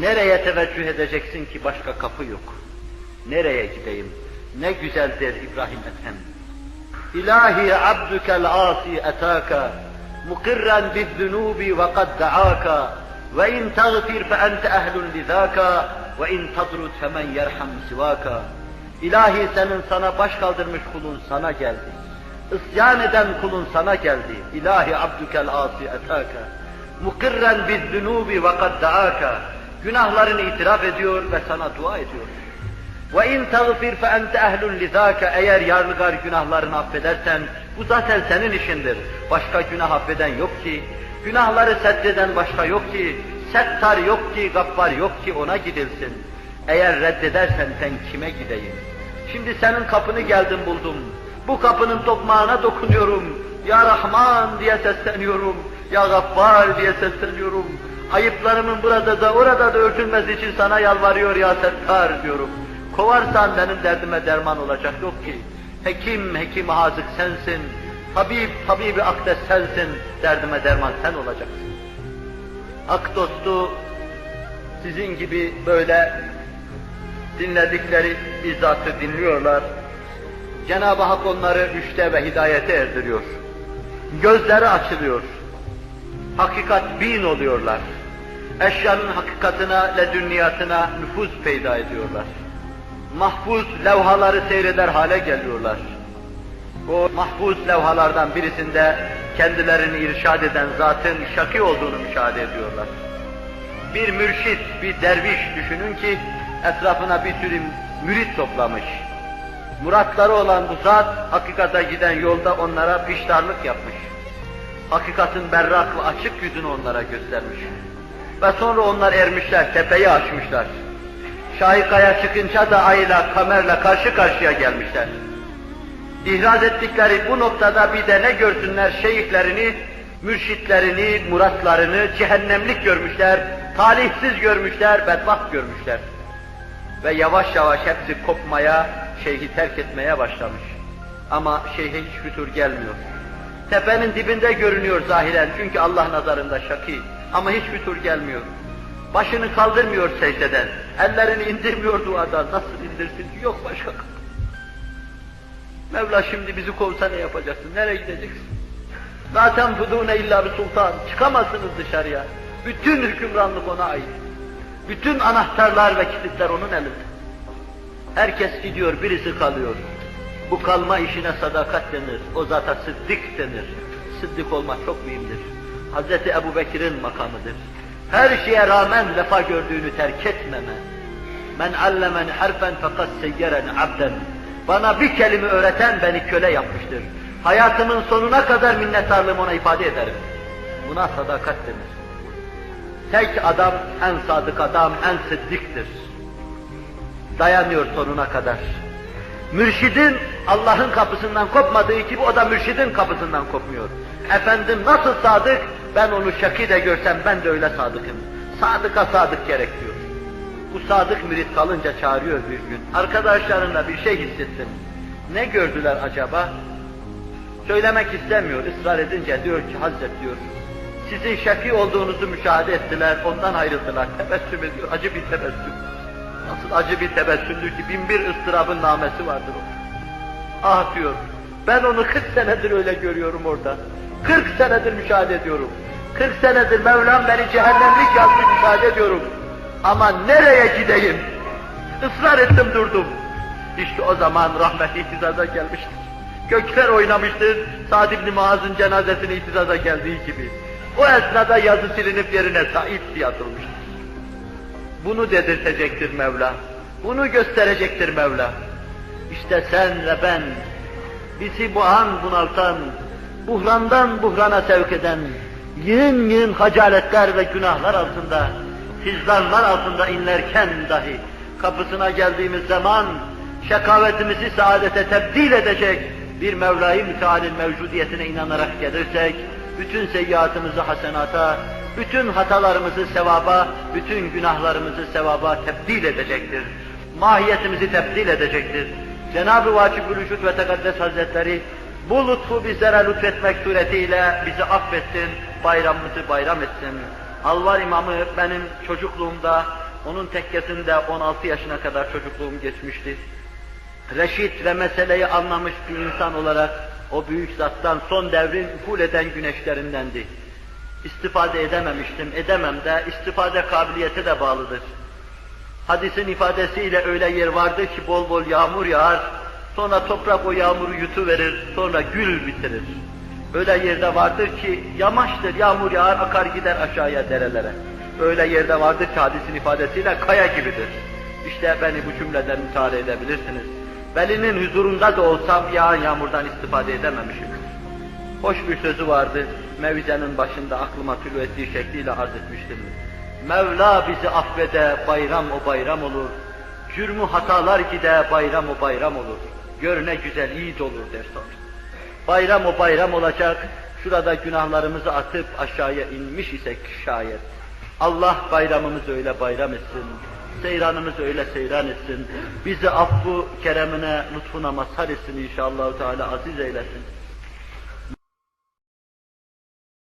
Nereye teveccüh edeceksin ki başka kapı yok? Nereye gideyim? Ne güzeldir İbrahim Ethem. İlahi abdukel asi etaka mukirren bizzunubi ve kad da'aka ve in tagfir fe ente ehlun lizaka ve in tadrut femen yerham sivaka. İlahi senin sana baş kaldırmış kulun sana geldi. İsyan eden kulun sana geldi. İlahi abdukel asi etaka. Mukirren bizzunubi ve kad da'aka. Günahlarını itiraf ediyor ve sana dua ediyor. Ve in tagfir fe ente ehlun lizaka. Eğer yarlıgar günahlarını affedersen bu zaten senin işindir. Başka günah affeden yok ki. Günahları seddeden başka yok ki. Settar yok ki, gaffar yok ki ona gidilsin. Eğer reddedersen sen kime gideyim? Şimdi senin kapını geldim buldum. Bu kapının tokmağına dokunuyorum. Ya Rahman diye sesleniyorum. Ya Gaffar diye sesleniyorum. Ayıplarımın burada da orada da örtülmesi için sana yalvarıyor ya Settar diyorum. Kovarsan benim derdime derman olacak yok ki. Hekim, hekim hazık sensin. Tabip, tabibi akdes sensin. Derdime derman sen olacaksın. Hak dostu sizin gibi böyle dinledikleri bizzatı dinliyorlar. Cenab-ı Hak onları rüşte ve hidayete erdiriyor. Gözleri açılıyor. Hakikat bin oluyorlar. Eşyanın hakikatına, ledünniyatına nüfuz peyda ediyorlar. Mahfuz levhaları seyreder hale geliyorlar. O mahfuz levhalardan birisinde kendilerini irşad eden zatın şaki olduğunu müşahede ediyorlar. Bir mürşit, bir derviş düşünün ki etrafına bir sürü mürit toplamış. Muratları olan bu zat hakikata giden yolda onlara piştarlık yapmış. Hakikatin berrak ve açık yüzünü onlara göstermiş. Ve sonra onlar ermişler, tepeyi aşmışlar. Şahikaya çıkınca da ayla, kamerle karşı karşıya gelmişler. İhraz ettikleri bu noktada bir de ne görsünler şeyhlerini, mürşitlerini, muratlarını cehennemlik görmüşler, talihsiz görmüşler, bedbaht görmüşler. Ve yavaş yavaş hepsi kopmaya, şeyhi terk etmeye başlamış. Ama şeyhe hiç fütur gelmiyor. Tepenin dibinde görünüyor zahiren çünkü Allah nazarında şaki. Ama hiç fütur gelmiyor. Başını kaldırmıyor secdeden. Ellerini indirmiyor duadan. Nasıl indirsin? Yok başka. Mevla şimdi bizi kovsa ne yapacaksın? Nereye gideceksin? Zaten fudûne illa bir sultan. Çıkamazsınız dışarıya. Bütün hükümranlık ona ait. Bütün anahtarlar ve kilitler onun elinde. Herkes gidiyor, birisi kalıyor. Bu kalma işine sadakat denir. O zata sıddık denir. Sıddık olmak çok mühimdir. Hazreti Ebu Bekir'in makamıdır. Her şeye rağmen vefa gördüğünü terk etmeme. Men allemen harfen fakat seyyeren abden. Bana bir kelime öğreten beni köle yapmıştır. Hayatımın sonuna kadar minnettarlığımı ona ifade ederim. Buna sadakat denir. Tek adam, en sadık adam, en sıddıktır. Dayanıyor sonuna kadar. Mürşidin Allah'ın kapısından kopmadığı gibi o da mürşidin kapısından kopmuyor. Efendim nasıl sadık? Ben onu şaki de görsem ben de öyle sadıkım. Sadıka sadık gerek diyor. Bu sadık mürit kalınca çağırıyor bir gün. Arkadaşlarına bir şey hissettim. Ne gördüler acaba? Söylemek istemiyor, ısrar edince diyor ki Hazret diyor, sizin şaki olduğunuzu müşahede ettiler, ondan ayrıldılar, tebessüm ediyor, acı bir tebessüm. Nasıl acı bir tebessümdür ki bin bir ıstırabın namesi vardır o. Ah diyor, ben onu 40 senedir öyle görüyorum orada. 40 senedir müşahede ediyorum. 40 senedir Mevlam beni cehennemlik yazmış müşahede ediyorum. Ama nereye gideyim? Israr ettim durdum. İşte o zaman rahmet ihtizaza gelmiştir. Gökler oynamıştır, Sa'd ibn Muaz'ın cenazesine ihtizaza geldiği gibi. O esnada yazı silinip yerine Said diye atılmıştır. Bunu dedirtecektir Mevla. Bunu gösterecektir Mevla. İşte sen ve ben, bizi bu an bunaltan, buhrandan buhrana sevk eden, yığın yığın hacaletler ve günahlar altında, hizlanlar altında inlerken dahi, kapısına geldiğimiz zaman, şekavetimizi saadete tebdil edecek bir Mevla-i Müteal'in mevcudiyetine inanarak gelirsek, bütün seyyiatımızı hasenata, bütün hatalarımızı sevaba, bütün günahlarımızı sevaba tebdil edecektir. Mahiyetimizi tebdil edecektir. Cenab-ı Vacib-ül ve Tekaddes Hazretleri bu lütfu bizlere lütfetmek suretiyle bizi affetsin, bayramımızı bayram etsin. Alvar İmamı benim çocukluğumda Onun tekkesinde 16 yaşına kadar çocukluğum geçmişti. Reşit ve meseleyi anlamış bir insan olarak o büyük zattan son devrin uful eden güneşlerindendi. İstifade edememiştim, edemem de istifade kabiliyeti de bağlıdır. Hadisin ifadesiyle öyle yer vardır ki bol bol yağmur yağar, sonra toprak o yağmuru yutuverir, sonra gül bitirir. Öyle yerde vardır ki yamaçtır, yağmur yağar, akar gider aşağıya derelere. Öyle yerde vardır ki hadisin ifadesiyle kaya gibidir. İşte beni bu cümleden müteala edebilirsiniz. Velinin huzurunda da olsam yağan yağmurdan istifade edememişim. Hoş bir sözü vardı, mevizenin başında aklıma tülü ettiği şekliyle arz etmiştim. Mevla bizi affede, bayram o bayram olur. Cürmü hatalar gide, bayram o bayram olur. Gör ne güzel iyi olur der sonra. Bayram o bayram olacak, şurada günahlarımızı atıp aşağıya inmiş isek şayet. Allah bayramımızı öyle bayram etsin, seyranımızı öyle seyran etsin, bizi affu keremine, lütfuna mazhar etsin inşallah Teala aziz eylesin.